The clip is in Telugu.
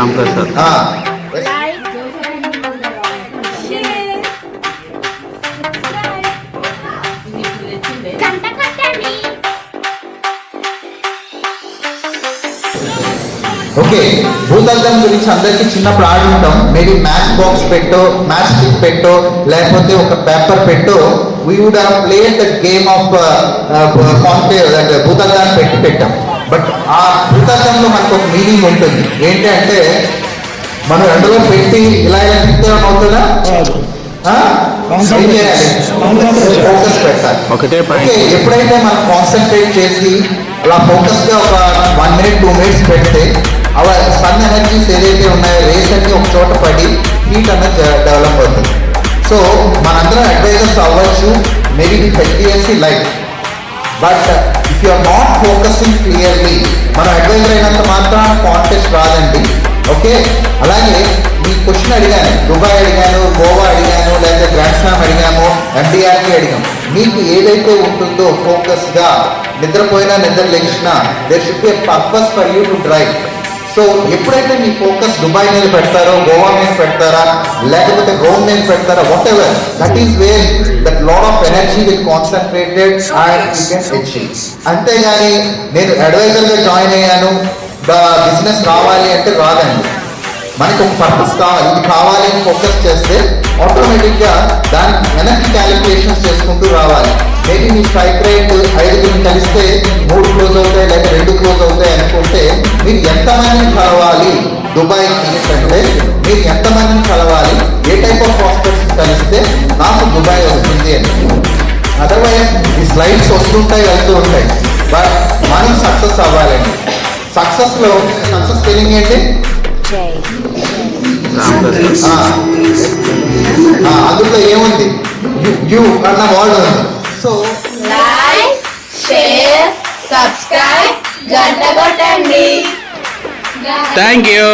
రామ్ ప్రసాద్ ఆ, Like, share, గంట కొట్టండి ఓకే భూతద్దం గురించి అందరికీ చిన్నప్పుడు ఆడి ఉంటాం మేబీ మ్యాచ్ బాక్స్ పెట్టో మ్యాచ్ స్టిక్ పెట్టో లేకపోతే ఒక paper పెట్టో we would have played the game of కాంటే భూతద్దాన్ని పెట్టి పెట్టాం బట్ ఆ భూతద్దంలో మనకు ఒక మీనింగ్ ఉంటుంది. ఏంటి అంటే మనం రెండులో పెట్టి ఇలా ఇలా తిప్పితే అవుతుందా ఫోకస్ పెట్టాలి. ఎప్పుడైతే మనం కాన్సన్ట్రేట్ చేసి అలా ఫోకస్గా ఒక వన్ మినిట్ టూ మినిట్స్ పెడితే అవ సన్ ఎనర్జీస్ ఏదైతే ఉన్నాయో రేస్ అన్ని ఒక చోట పడి హీట్ అన్నది డెవలప్ అవుతుంది. సో మనందరం అడ్వైజర్స్ అవ్వచ్చు maybe the healthiest life but you are not focusing clearly మనం అడ్వైజర్ అయినంత మాత్రం కాంటెస్ట్ రాదండి. ఓకే అలాగే మీ క్వశ్చన్ అడిగాను. దుబాయ్ అడిగాను గోవా అడిగాను లేదా గ్రాండ్ స్లామ్ అడిగాము ఎన్డీఆర్కి అడిగాము. మీకు ఏదైతే ఉంటుందో ఫోకస్గా నిద్రపోయినా నిద్ర లేచినా there should be purpose for you to drive so ఎప్పుడైతే మీ ఫోకస్ దుబాయ్ మీద పెడతారో గోవా మీద పెడతారా లేకపోతే రోమ్ మీద పెడతారా whatever that is where that lot of energy will concentrated and you can achieve అంతేగాని నేను అడ్వైజర్గా జాయిన్ అయ్యాను బిజినెస్ రావాలి అంటే రాదండి. మనకు ఒక పర్పస్ కావాలి. ఇది కావాలి అని ఫోకస్ చేస్తే ఆటోమేటిక్గా దాని వెనక్కి క్యాలిక్యులేషన్స్ చేసుకుంటూ రావాలి. మేబీ మీ స్ట్రైక్ రేట్ ఐదుగురిని కలిస్తే మూడు క్లోజ్ అవుతాయి లేక రెండు క్లోజ్ అవుతాయి అనుకుంటే మీరు ఎంతమందిని కలవాలి? దుబాయ్ అంటే మీరు ఎంతమందిని కలవాలి? ఏ టైప్ ఆఫ్ ప్రాస్పెక్ట్స్ కలిస్తే నాకు దుబాయ్ వస్తుంది అని. అదర్వైజ్ ఈ స్లైడ్స్ వస్తుంటాయి వెళ్తూ ఉంటాయి. బట్ మనం సక్సెస్ అవ్వాలండి సక్సెస్లో సక్సెస్ ఫీలింగ్ ఏంటి? అందులో ఏముంది? యు అన్న వర్డ్ ఉంది. సో లైక్ షేర్ సబ్స్క్రైబ్ గంట కొట్టండి. Thank you